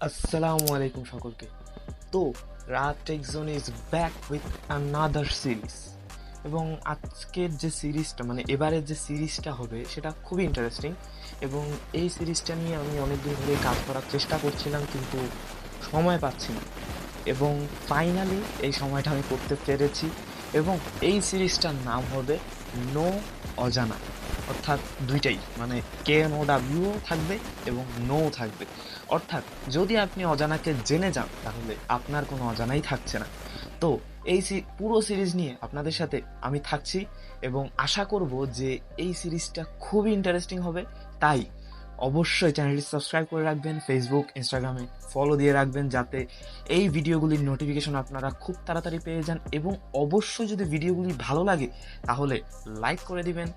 আসসালামু আলাইকুম সকলকে। তো, রাত tech zone is back with another series এবং আজকের যে সিরিজটা মানে এবারের যে সিরিজটা হবে, সেটা খুবই ইন্টারেস্টিং এবং এই সিরিজটা নিয়ে আমি অনেকদিন ধরে কাজ করার চেষ্টা করছিলাম, কিন্তু সময় পাচ্ছি না। এবং ফাইনালি এই সময়টা আমি করতে পেরেছি। এবং এই সিরিজটার নাম হবে নো অজানা। অর্থাৎ দুইটাই। মানে কে নো ডাব্লিউও থাকবে এবং নো থাকবে। অর্থাৎ যদি আপনি অজানাকে জেনে যান, তাহলে আপনার কোনো অজানাই থাকছে না। তো এই পুরো সিরিজ নিয়ে আপনাদের সাথে আমি থাকছি এবং আশা করব যে এই সিরিজটা খুবই ইন্টারেস্টিং হবে। তাই অবশ্যই চ্যানেলটি সাবস্ক্রাইব করে রাখবেন ফেসবুক ইনস্টাগ্রামে ফলো দিয়ে রাখবেন যাতে এই ভিডিওগুলির নোটিফিকেশন আপনারা খুব তাড়াতাড়ি পেয়ে যান এবং অবশ্যই যদি ভিডিওগুলি ভালো লাগে তাহলে লাইক করে দিবেন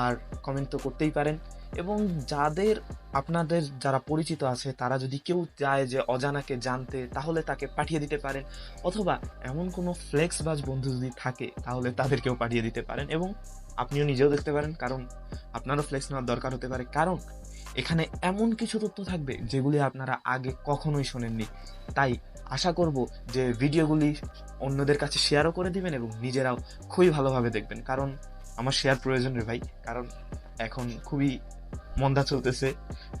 আর কমেন্ট তো করতেই পারেন এবং যাদের আপনাদের যারা পরিচিত আছে তারা যদি কেউ চায় যে অজানাকে জানতে তাহলে তাকে পাঠিয়ে দিতে পারেন অথবা এমন কোনো ফ্লেক্স বাজ বন্ধু যদি থাকে তাহলে তাদেরকেও পাঠিয়ে দিতে পারেন এবং আপনিও নিজেও দেখতে পারেন কারণ আপনারও ফ্লেক্স নেওয়ার দরকার হতে পারে। কারণ এখানে এমন কিছু তথ্য থাকবে যেগুলি আপনারা আগে কখনোই শোনেননি। তাই আশা করব যে ভিডিওগুলি অন্যদের কাছে শেয়ারও করে দিবেন এবং নিজেরাও খুবই ভালোভাবে দেখবেন। কারণ আমার শেয়ার প্রয়োজন রে ভাই। কারণ এখন খুবই মন্দা চলতেছে।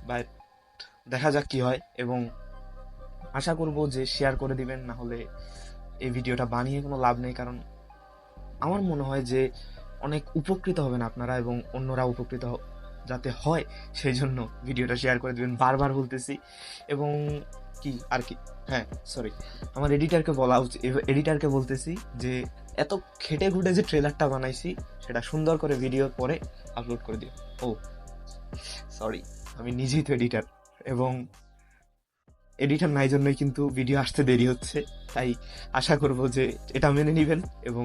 বা দেখা যাক কি হয় এবং আশা করব যে শেয়ার করে দিবেন, না হলে এই ভিডিওটা বানিয়ে কোনো লাভ নেই। কারণ আমার মনে হয় যে অনেক উপকৃত হবেন আপনারা এবং অন্যরা উপকৃত যাতে হয়, সেই জন্য ভিডিওটা শেয়ার করে দেবেন। বারবার বলতেছি। এবং কি, আর কি? হ্যাঁ সরি আমার এডিটারকে বলা উচিত এডিটারকে বলতেছি যে, এত খেটে ঘুটে যে ট্রেলারটা বানাইছি, সেটা সুন্দর করে ভিডিও পরে আপলোড করে দিও। ও সরি আমি নিজেই তো এডিটার এবং এডিটার নাই জন্যই কিন্তু ভিডিও আসতে দেরি হচ্ছে। তাই আশা করব যে এটা মেনে নেবেন এবং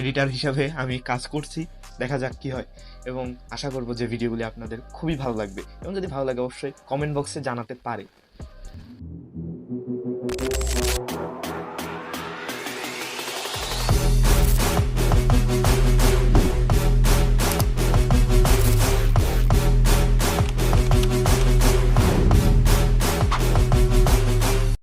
এডিটার হিসাবে আমি কাজ করছি। দেখা যাক কি হয়। এবং আশা করব যে ভিডিওগুলি আপনাদের খুবই ভালো লাগবে। এবং যদি ভালো লাগে, অবশ্যই কমেন্ট বক্সে জানাতে পারে।